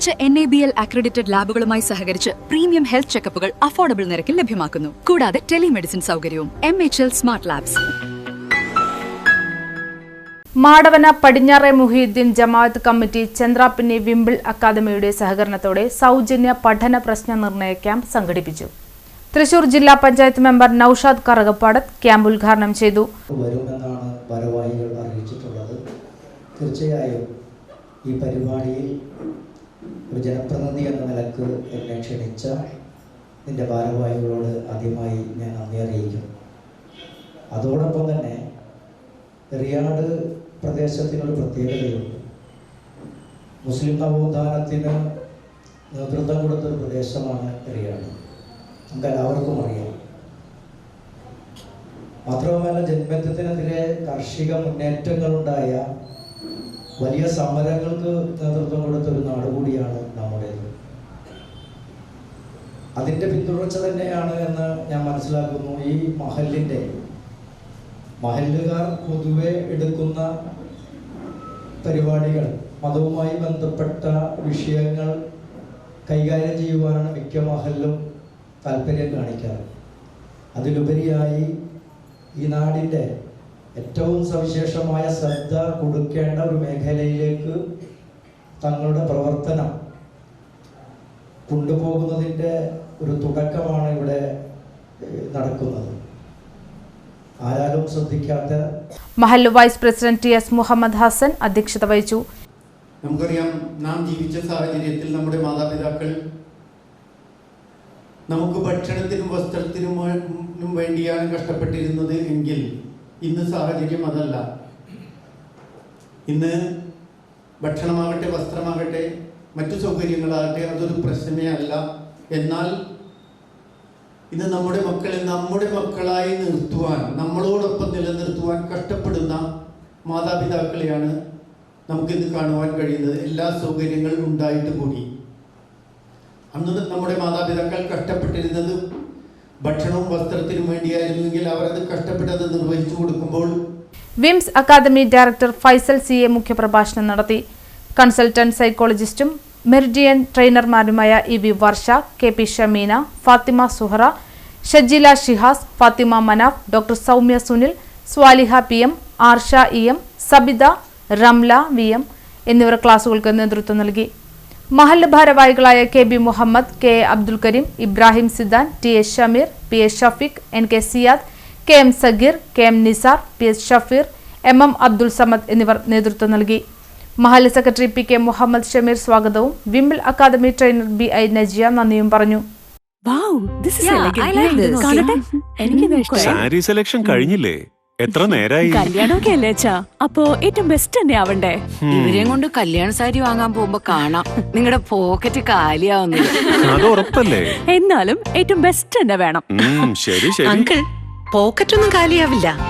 മികച്ച N A B L accredited ലാബുകളുമായി സഹകരിച്ച് premium health ചെക്കപ്പുകൾ affordable നിരക്കിൽ ലഭ്യമാക്കുന്നു. കൂടാതെ ടെലിമെഡിസിൻ സൗകര്യവും M H L smart labs Madavana പടിഞ്ഞാറെ മുഹീദ്ദീൻ ജമാഅത്ത് കമ്മിറ്റി ചന്ദ്രാപ്പിന്നി വിംബിൾ അക്കാദമിയുടെ സഹകരണത്തോടെ സൗജന്യ പഠന പ്രശ്ന നിർണയ ക്യാമ്പ് സംഘടിപ്പിച്ചു. തൃശൂർ ജില്ലാ പഞ്ചായത്ത് മെമ്പർ നൌഷാദ് കറകപ്പാടത്ത് ക്യാമ്പ് ഉദ്ഘാടനം ചെയ്തു. വരുമെന്നാണ് ഭാരവാഹികൾ അറിയിച്ചിട്ടുള്ളത്. തീർച്ചയായും ഈ പരിപാടിയിൽ ഒരു ജനപ്രതിനിധി എന്ന നിലയ്ക്ക് എന്നെ ക്ഷണിച്ച നിന്റെ ഭാരവാഹികളോട് ആദ്യമായി ഞാൻ നന്ദി അറിയിക്കും അതോടൊപ്പം തന്നെ റിയാഡ് പ്രദേശത്തിനൊരു പ്രത്യേകതയുണ്ട്. മുസ്ലിം നവോത്ഥാനത്തിന് നേതൃത്വം കൊടുത്തൊരു പ്രദേശമാണ് റിയാഡ്. നമുക്ക് എല്ലാവർക്കും അറിയാം. മാത്രവുമല്ല ജന്മത്വത്തിനെതിരെ കാർഷിക മുന്നേറ്റങ്ങളുണ്ടായ വലിയ സമരങ്ങൾക്ക് നേതൃത്വം കൊടുത്ത അതിന്റെ പിന്തുടർച്ച തന്നെയാണ് എന്ന് ഞാൻ മനസ്സിലാക്കുന്നു. ഈ മഹലിന്റെ മഹല്ലുകാർ പൊതുവെ എടുക്കുന്ന പരിപാടികൾ മതവുമായി ബന്ധപ്പെട്ട വിഷയങ്ങൾ കൈകാര്യം ചെയ്യുവാനാണ് മിക്ക മഹലിലും താല്പര്യം കാണിക്കാറ്. അതിലുപരിയായി ഈ നാടിന്റെ ഏറ്റവും സവിശേഷമായ ശ്രദ്ധ കൊടുക്കേണ്ട ഒരു മേഖലയിലേക്ക് തങ്ങളുടെ പ്രവർത്തനം കൊണ്ടുപോകുന്നതിന്റെ ഒരു തുടക്കമാണ് ഇവിടെ നടക്കുന്നത്. ആരാലും ശ്രദ്ധിക്കാത്ത മഹല്ല് vice president T S Muhammad Hasan അധ്യക്ഷത വഹിച്ചു. നമുക്കറിയാം നാം ജീവിച്ച സാഹചര്യത്തിൽ നമ്മുടെ മാതാപിതാക്കൾ നമുക്ക് ഭക്ഷണത്തിനും വസ്ത്രത്തിനും വേണ്ടിയാണ് കഷ്ടപ്പെട്ടിരുന്നത് എങ്കിൽ ഇന്ന് സാഹചര്യം അതല്ല. ഇന്ന് ഭക്ഷണമാകട്ടെ വസ്ത്രമാകട്ടെ മറ്റു സൗകര്യങ്ങളാകട്ടെ അതൊരു പ്രശ്നമേ അല്ല എന്നാൽ ഇന്ന് നമ്മുടെ മക്കളെ നമ്മുടെ മക്കളായി നിർത്തുവാൻ നമ്മളോടൊപ്പം നിലനിർത്തുവാൻ കഷ്ടപ്പെടുന്ന മാതാപിതാക്കളെയാണ് നമുക്കിന്ന് കാണുവാൻ കഴിയുന്നത്. എല്ലാ സൗകര്യങ്ങളും ഉണ്ടായിട്ട് കൂടി. അന്ന് നമ്മുടെ മാതാപിതാക്കൾ കഷ്ടപ്പെട്ടിരുന്നത് ഭക്ഷണവും വസ്ത്രത്തിനും വേണ്ടിയായിരുന്നുവെങ്കിൽ അവർ അത് കഷ്ടപ്പെട്ടത് നിർവഹിച്ചു കൊടുക്കുമ്പോൾ Wims academy director Faisal C A മുഖ്യപ്രഭാഷണം നടത്തി. കൺസൾട്ടന്റ് സൈക്കോളജിസ്റ്റും Meridian ട്രെയിനർമാരുമായ E V Varsha K P Shameena Fathima Suhara Shajila Shihas Fathima Manaf doctor Soumya Sunil Swaliha P M Arsha E M Sabitha Ramla V M എന്നിവർ ക്ലാസുകൾക്ക് നേതൃത്വം നൽകി. മഹല്ല് ഭാരവാഹികളായ K B Muhammad K Abdul Kareem Ibrahim Sidan T S Shameer P S Shafeeq N K Siyad K M Sageer K M Nisar P S Shafeer M M Abdul Samad എന്നിവർ നേതൃത്വം നൽകി. മഹല്ല് secretary P K Muhammad Shameer സ്വാഗതവും. Wimble academy trainer B I Najiya നന്ദിയും പറഞ്ഞു. Sari selection കഴിഞ്ഞില്ലേ? എത്ര നേരായി? കല്യാണമൊക്കെ അല്ലേ അച്ഛാ? അപ്പോ ഏറ്റവും ബെസ്റ്റ് തന്നെ ആവണ്ടേ? ഇവരെയും കൊണ്ട് കല്യാണ സാരി വാങ്ങാൻ പോകുമ്പോ കാണാം. നിങ്ങളുടെ പോക്കറ്റ് കാലിയാവുന്നില്ല അത് ഉറപ്പല്ലേ? എന്നാലും ഏറ്റവും ബെസ്റ്റ് തന്നെ വേണം. ശരി ശരി. അങ്കിൾ പോക്കറ്റ് ഒന്നും കാലിയാവില്ല.